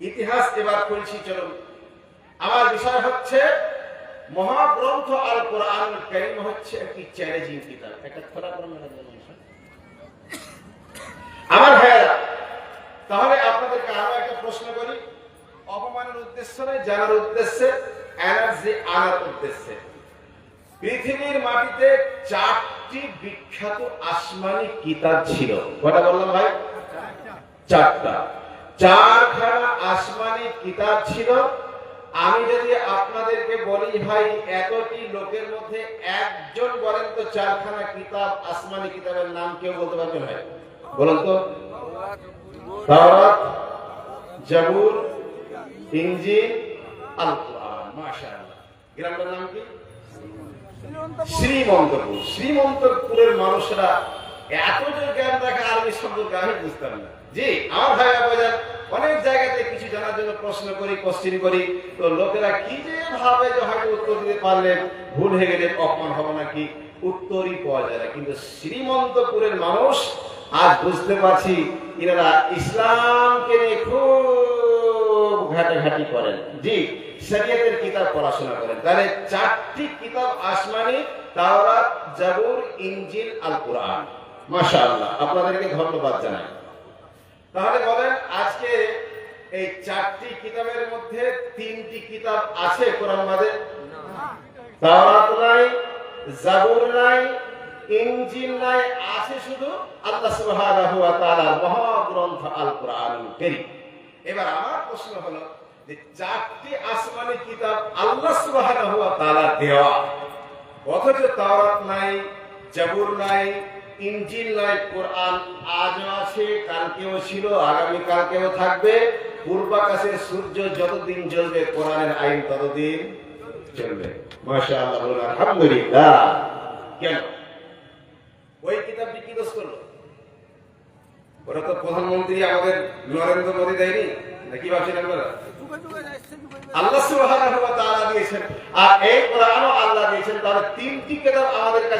ইতিহাস এবার পড়ছি চলুন আমার বিষয় হচ্ছে, মহাগ্রন্থ আল কোরআন কারিম হচ্ছে একটি চ্যালেঞ্জিং কিতাব। একটা খোলা কোরআন। আমার ভাইয়েরা, তাহলে আপনাদেরকে আরও একটা প্রশ্ন করি। অপমানের উদ্দেশ্য নয়, জানার উদ্দেশ্যে এনার্জি আনার উদ্দেশ্যে। পৃথিবীর মাটিতে চারটি বিখ্যাত আসমানি কিতাব ছিল। কটা বললাম ভাই? চারটা। চারখানা আসমানি কিতাব ছিল। আমি যদি আপনাদেরকে বলি, ভাই এতটি লোকের মধ্যে একজন বলেন তো, চারখানা কিতাব, আসমানি কিতাবের নাম কেউ বলতে পারবে ভাই বলুন তো। জাবুর গ্রামটার নাম কি? শ্রীমন্তপুর। শ্রীমন্তপুরের মানুষরা এত যে জ্ঞান রাখে, আরবি সম্পর্কে আমি বুঝতাম না। জি, আমার ভাই বাজার অনেক জায়গাতে কিছু জানার জন্য প্রশ্ন করি কোশ্চিন করি। তো লোকেরা কি যে ভাবে যে হয়তো উত্তর দিতে পারলেন ভুল হয়ে গেলে অপমান হবে নাকি? উত্তরই পাওয়া যায় না। কিন্তু শ্রীমন্তপুরের মানুষ, আজ বুঝতে পারছি এনারা ইসলামকে নিয়ে খুব ঘাটাঘাটি করেন। জি, শরীয়তের কিতাব পড়াশোনা করেন। তাহলে চারটি কিতাব আসমানি, তাওরাত, জাবুর, ইনজিল আল কোরআন মাশাআল্লাহ। আপনাদেরকে ধন্যবাদ জানাই। তাহলে বলেন আজকে এই চারটি কিতাবের মধ্যে তিনটি কিতাব আছে কোরআন মাঝে? তাওরাত নাই, জাবুর নাই, ইনজিল নাই, আছে শুধু আল্লাহ সুবহানাহু ওয়া তাআলার মহাগ্রন্থ আল কোরআনুল কারীম। এবার আমার প্রশ্ন হলো যে চারটি আসমানি কিতাব আল্লাহ সুবহানাহু ওয়া তাআলা দেওয়া, অথচ তাওরাত নাই, জাবুর নাই ইনজিল নাই কোরআন আজও আছে কালকেও ছিল আগামী কালকেও থাকবে। পূর্বাকাশে সূর্য যতদিন জ্বলবে কোরআনের আইন ততদিন চলবে। মাশাআল্লাহ আলহামদুলিল্লাহ। কেন? ওই কিতাবটি কি দোষ করল? ওরা তো প্রধানমন্ত্রী আমাদের নরেন্দ্র মোদী দেয়নি নাকি ভাবছেন আপনারা? আল্লাহ সুবহানাহু ওয়া তাআলা দিয়েছেন। আর এই কোরআনও আল্লাহ দিয়েছেন তাহলে তিনটি কিতাব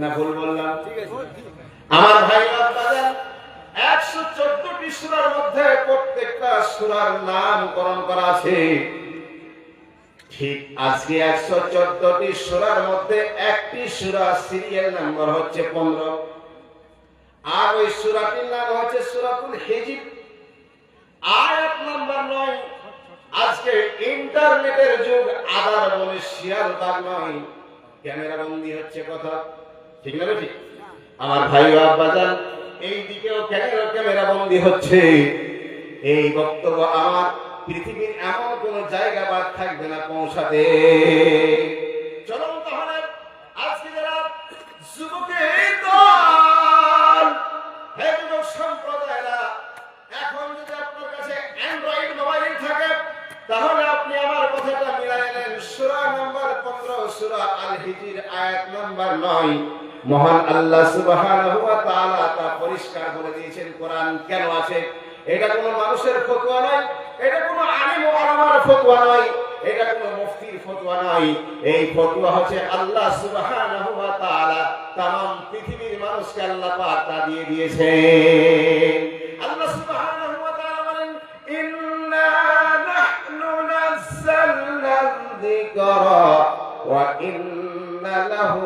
না ভুল বললাম? আমার ভাই একশো চোদ্দটি সুরার মধ্যে প্রত্যেকটা সুরার নামকরণ করা আছে। ঠিক আজকে একশো চোদ্দটি সুরার মধ্যে একটি সুরা সিরিয়াল নাম্বার হচ্ছে পনেরো। আর ওই সুরাটির নাম হচ্ছে সুরাতুল হিজিব। আয়াত নাম্বার নয় আজকে ইন্টারনেটের যুগ আদার বলে শিয়াল তার নয়। ক্যামেরা বন্দি হচ্ছে কথা। ঠিক না ঠিক আমার ভাই বাজান এই দিকেও ক্যামেরা ক্যামেরা বন্দি হচ্ছে। এই বক্তব্য আমার পৃথিবীর এমন কোন জায়গা বাদ থাকবে না পৌঁছাতে। চলুন তাহলে, আজকে যারা যুবকের দল, হে যুবক কাছে অ্যান্ড্রয়েড মোবাইল থাকে, তাহলে আপনি আমার কথাটা মিলাই নেন। সূরা নাম্বার 15 সূরা আল হিজর আয়াত নাম্বার 9 মহান আল্লাহ সুবহানাহু ওয়া তাআলা তা পরিষ্কার বলে দিয়েছেন কোরআন কেন আছে এটা কোনো মানুষের ফতোয়া নয় এটা কোনো আলিম ওলামার ফতোয়া নয় এটা কোনো মুফতির ফতোয়া নয় এই ফতোয়া হচ্ছে আল্লাহ সুবহানাহু ওয়া তাআলা तमाम পৃথিবীর মানুষকে আল্লাহ পাক তা দিয়ে দিয়েছেন আল্লাহ সুবহানাহু ওয়া তাআলা বলেন ইন্না নাহনু নাযালনা যিকরা ওয়া ইন্না লাহু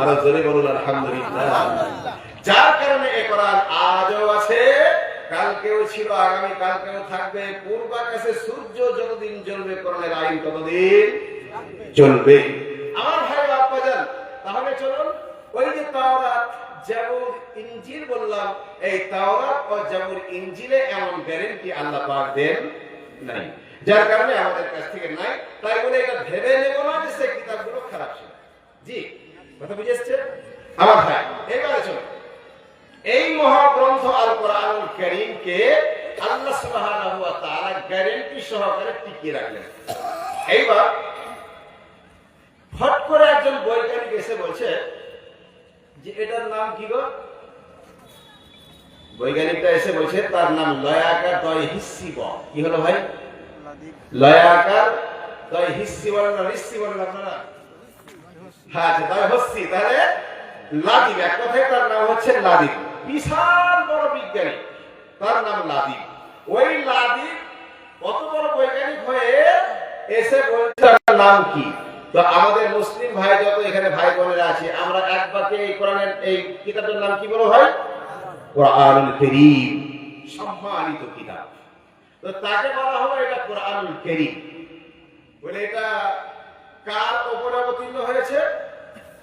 আরও জোরে বলুন আলহামদুলিল্লাহ। যার কারণে এই কোরআন আজও আছে কালকেও ছিল আগামী কালকেও থাকবে। পূর্বাকাশে সূর্য যতদিন জ্বলবে করণের আইন ততদিন চলবে আমার ভাই আব্বাজান তাহলে চলুন ওই যে তাওরাত জাবুর ইঞ্জিল বললাম এই তাওরাত ও জাবুর ইঞ্জিলে এমন গ্যারেন্টি আল্লাহ পাক দেন নাই। যার কারণে আমাদের কাছ থেকে নাই। তাই বলে এটা ভেবে নেব না যে সেই কিতাবগুলো খারাপ ছিল। জি। কথা বুঝে এসছে আমার ভাই। এবারে চলো। এই মহাগ্রন্থ আল কোরআনুল কারীমকে আল্লাহ সুবহানাহু ওয়া তাআলা গ্যারান্টি সহকারে টিকিয়ে রাখলেন। এইবার ফট করে একজন বৈজ্ঞানিক এসে বলছে যে এটার নাম কি গো? বৈজ্ঞানিকটা এসে বলছে তার নাম লয়াকার দয় হিস্সি ব কি হলো ভাই? লয়াকার দয় হিস্সি না রিস্সি বলেন আপনারা? হ্যাঁ বিশাল বড় বিজ্ঞানী, তার নাম লাদিব। ওই বৈজ্ঞানিক হয়ে এসে আমাদের মুসলিম ভাই যত এখানে ভাই বোনেরা আছে, আমরা এক বাক্যে এই কোরআনের, এই কিতাবের নাম কি বলো ভাই? সম্মানিত কিতাব। তো তাকে বলা হলো এটা কোরআনুল কারীম। বলে এটা কার উপরে অবতীর্ণ হয়েছে?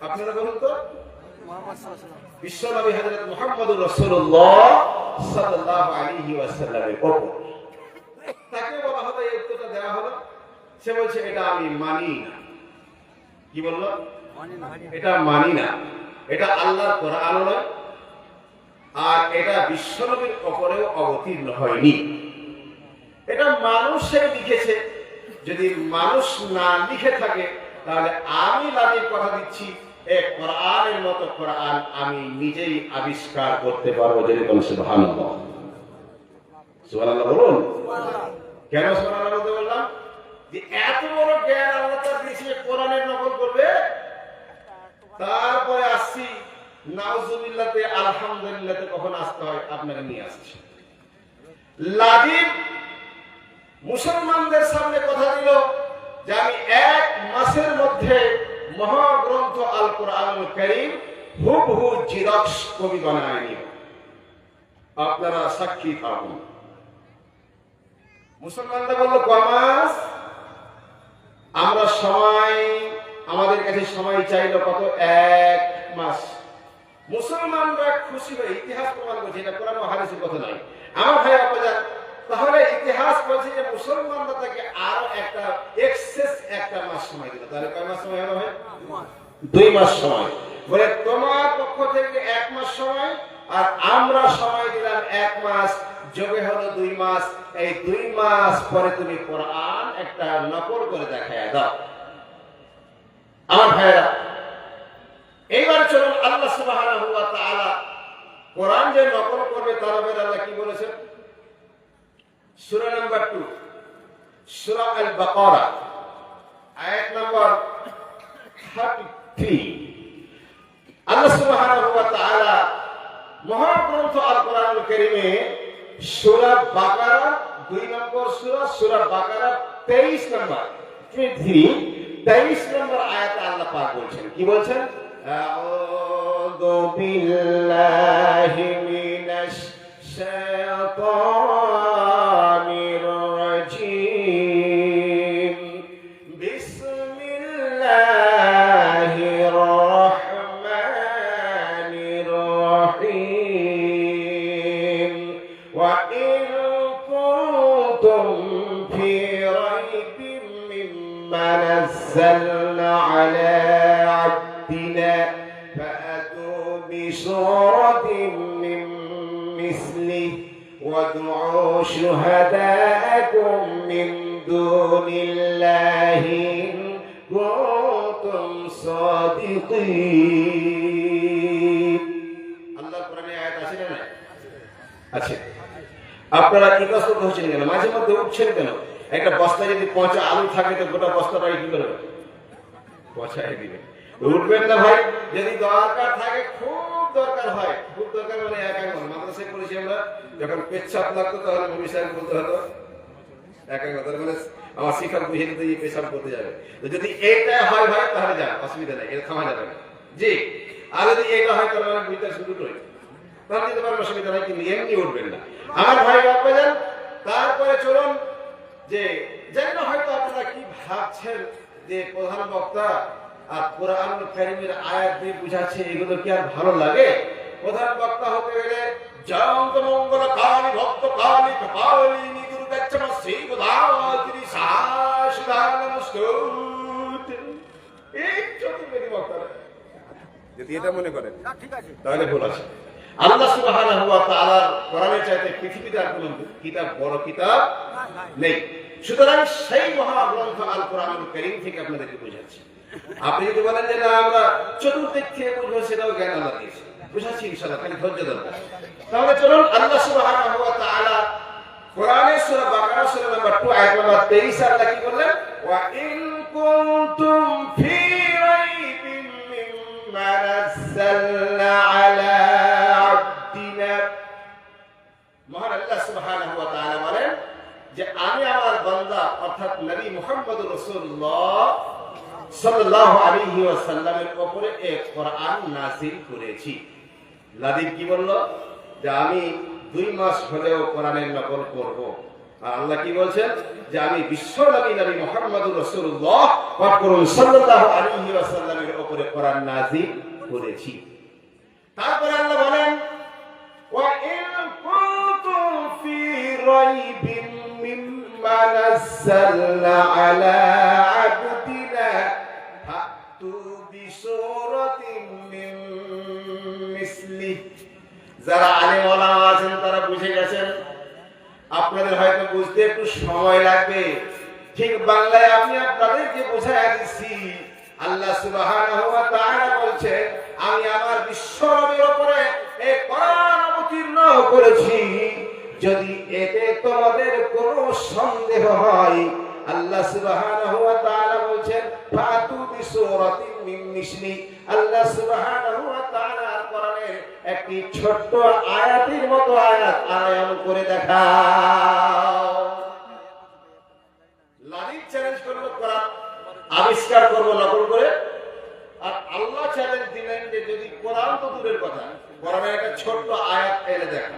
আপনারা বলুন তো। বিশ্বনবী হযরত মুহাম্মদুর রাসূলুল্লাহ সাল্লাল্লাহু আলাইহি ওয়াসাল্লামের উপর তাকে বলা হলো, এই উত্তরটা দেওয়া হলো। সে বলছে, এটা আমি মানি না। কি বলল? এটা মানি না। এটা আল্লাহর কোরআন নয়। আর এটা বিশ্বনবীর উপরেও অবতীর্ণ হয়নি। এটা মানুষে লিখেছে। যদি মানুষ না লিখে থাকে, তাহলে আমি লাদির কথা দিচ্ছি, এ কোরআনের মতো কোরআন আমি নিজেই আবিষ্কার করতে পারব যদি সুবহানাল্লাহ। সুবহানাল্লাহ বলুন। কেন বললাম? যে এত বড় জ্ঞান আল্লাহ দিয়েছে কোরআনের নকল করবে। তারপরে আসছি নাউজুবিল্লাতে আলহামদুলিল্লাহতে কখন আসতে হয়? আপনাকে নিয়ে আসছি লাদিব মুসলমানদের সামনে কথা দিল যে আমি এক মাসের মধ্যে মহাগ্রন্থ আল কোরআন করিম হুবহু জিরক্স কবি বানায় আপনারা সাক্ষী থাকুন। মুসলমানরা বলল কমাস আমরা সময় আমাদের কাছে সময় চাইলো কত? এক মাস। মুসলমানরা খুশি হয়ে ইতিহাস প্রমাণ করছে, এটা কোরআন ও হাদিসের কথা নয়। আমার ভাই আপনার তাহলে ইতিহাস বলছে যে মুসলমানরা তাকে আরও একটা এক্সেস একটা মাস সময় দিল। তাহলে কয় মাস সময় ভাই দুই মাস সময়। বলে তোমার পক্ষ থেকে এক মাস সময় আর আমরা সময় দিলাম এক মাস, যোগে হলো দুই মাস। এই দুই মাস পরে তুমি কোরআন একটা নকল করে দেখায় দাও। আমার ভাইরা এইবার চলুন আল্লাহ তাআলা কোরআন যে নকল করবে তার আল্লাহ কি বলেছেন? সূরা নাম্বার 2 সূরা আল বাকারা আয়াত নাম্বার 33 আল্লাহ সুবহানাহু তাআলা মহাগ্রন্থ আল কোরআনুল কারীমে সূরা বাকারা দুই নম্বর সূরা সূরা বাকারা 23 নম্বর 23 23 নম্বর আয়াতে আল্লাহ পাক বলছেন। কি বলছেন? আউযু বিল্লাহি মিনাশ শাইতানির নাযালনা আলা عبدنا فأتوا بسورة من مثله وادعوا شهداءكم من دون الله إن كنتم صادقين আল্লাহ কোরআনে আয়াত আছে না আছে আপনারা ইতস্তত হচ্ছেন কেন মাঝে মধ্যে উঠছেন কেন একটা বস্তা যদি পচা আলু থাকে তো গোটা বস্তাটাই কি করবে পচাই দিবে। উঠবেন না ভাই, যদি দরকার থাকে, খুব দরকার হয়। খুব দরকার মানে এক এক মাদ্রাসায় করেছি আমরা, যখন পেচ্ছাপ লাগতো তাহলে ভূমি সাহেব বলতে হতো। এক এক মানে আমার শিক্ষক পেশাব করতে যাবে। তো যদি এইটা হয় ভাই, তাহলে যা অসুবিধা নেই, এটা থামা যাবে না। জি, আর যদি এইটা হয়, তাহলে শুরু তাহলে পারেন অসুবিধা নাই, কিন্তু এমনি উঠবেন না। আমার ভাই বাপ্পাজান তারপরে চলুন। যে জানি হয়তো আপনারা কি ভাবছেন যে প্রধান বক্তা আর কোরআন কারিমের আয়াত দিয়ে বুঝাচ্ছে এগুলো কি আর ভালো লাগে? প্রধান বক্তা হতে গেলে জয়ন্ত মঙ্গল কালী ভক্ত কালী কপালিনী দুর্গাচ্ছম শ্রী গোদাবতী এই চতুর্বেদী যদি এটা মনে করেন তাহলে ভুল আছে। আল্লাহ সুবহানাহু ওয়া তাআলার কোরআনের চাইতে পৃথিবীতে আর কোনো কিতাব, বড় কিতাব নেই। সুতরাং সেই মহাগ্রন্থ আল কোরআনুল কারীম থেকে আপনাদেরকে বোঝাচ্ছি। আপনি যদি বলেন যে না, আমরা চতুর্দিক থেকে বুঝব, সেটাও জ্ঞান আল্লাহ দিয়েছে। বুঝাচ্ছি ইনশাআল্লাহ, খালি ধৈর্য দরকার তাহলে চলুন, আল্লাহ সুবহানাহু ওয়া তাআলা কোরআনের সূরা বাকারা, সূরা নাম্বার 2 আয়াত নাম্বার 23 আল্লাহ কি বললেন, ওয়া ইন কুনতুম ফি রাইবিন মিম্মা নাযালনা অর্থাৎ নবী মুহাম্মদ রাসূলুল্লাহ সাল্লাল্লাহু আলাইহি ওয়াসাল্লামের উপরে এক কোরআন নাযিল করেছি। কি বলল? যে আমি দুই মাস হলেও কোরআনের নকল করব। আর আল্লাহ কি বলছেন? যে আমি বিশ্ব নবী নবী রাসূলুল্লাহ পাক করুন, সাল্লাল্লাহু আলাইহি ওয়াসাল্লামের উপরে কোরআন নাযিল করেছি। তারপরে আল্লাহ বলেন, ওয়া ইন কুনতুম ফি রাইবিন مما نزلنا على عبدنا فأتوا بسورة من مثله যারা আলেম ওলামা আছেন তারা বুঝে গেছেন আপনাদের হয়তো বুঝতে একটু সময় লাগবে ঠিক বাংলায় আমি আপনাদেরকে বোঝায় দিচ্ছি আল্লাহ সুবহানাহু ওয়া তাআলা বলছেন আমি আমার বিশ্বনবীর উপরে এই কোরআন অবতীর্ণ করেছি যদি এতে তোমাদের কোনো সন্দেহ হয়, আল্লাহ সুবহানাহু ওয়া তাআলা বলছেন, ফাতু বিসূরাতিন মিন মিসলি। আল্লাহ সুবহানাহু ওয়া তাআলা কোরআনের একটি ছোট্ট আয়াতের মতো আয়াত আয়াম করে দেখাও। লালিত চ্যালেঞ্জ করল, কোরআন আবিষ্কার করব নকল করে। আর আল্লাহ চ্যালেঞ্জ দিলেন যে যদি কোরআন তো দূরের কথা, কোরআনের একটা ছোট্ট আয়াত এনে দেখা।